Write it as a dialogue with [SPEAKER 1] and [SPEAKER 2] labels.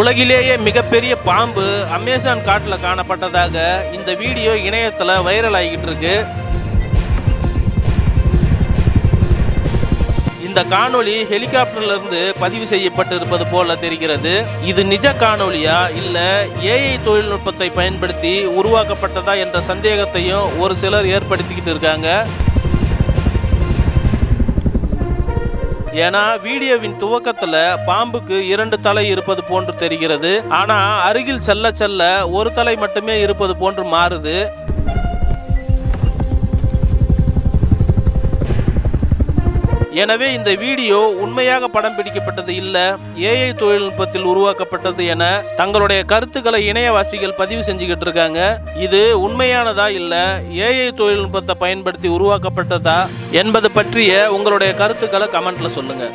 [SPEAKER 1] உலகிலேயே மிகப்பெரிய பாம்பு அமேசான் காட்டில் காணப்பட்டதாக இந்த வீடியோ இணையத்தில் வைரல் ஆகிட்டு இருக்கு. இந்த காணொளி ஹெலிகாப்டர்ல இருந்து பதிவு செய்யப்பட்டு இருப்பது போல தெரிகிறது. இது நிஜ காணொளியா இல்ல ஏஐ தொழில்நுட்பத்தை பயன்படுத்தி உருவாக்கப்பட்டதா என்ற சந்தேகத்தையும் ஒரு சிலர் ஏற்படுத்திக்கிட்டு இருக்காங்க. ஏன்னா வீடியோவின் துவக்கத்துல பாம்புக்கு இரண்டு தலை இருப்பது போன்று தெரிகிறது. ஆனா அருகில் செல்ல செல்ல ஒரு தலை மட்டுமே இருப்பது போன்று மாறுது. எனவே இந்த வீடியோ உண்மையாக படம் பிடிக்கப்பட்டது இல்ல ஏஐ தொழில்நுட்பத்தில் உருவாக்கப்பட்டது என தங்களுடைய கருத்துக்களை இணையவாசிகள் பதிவு செஞ்சுக்கிட்டு இருக்காங்க. இது உண்மையானதா இல்ல ஏஐ தொழில்நுட்பத்தை பயன்படுத்தி உருவாக்கப்பட்டதா என்பது பற்றிய உங்களுடைய கருத்துக்களை கமெண்ட்ல சொல்லுங்க.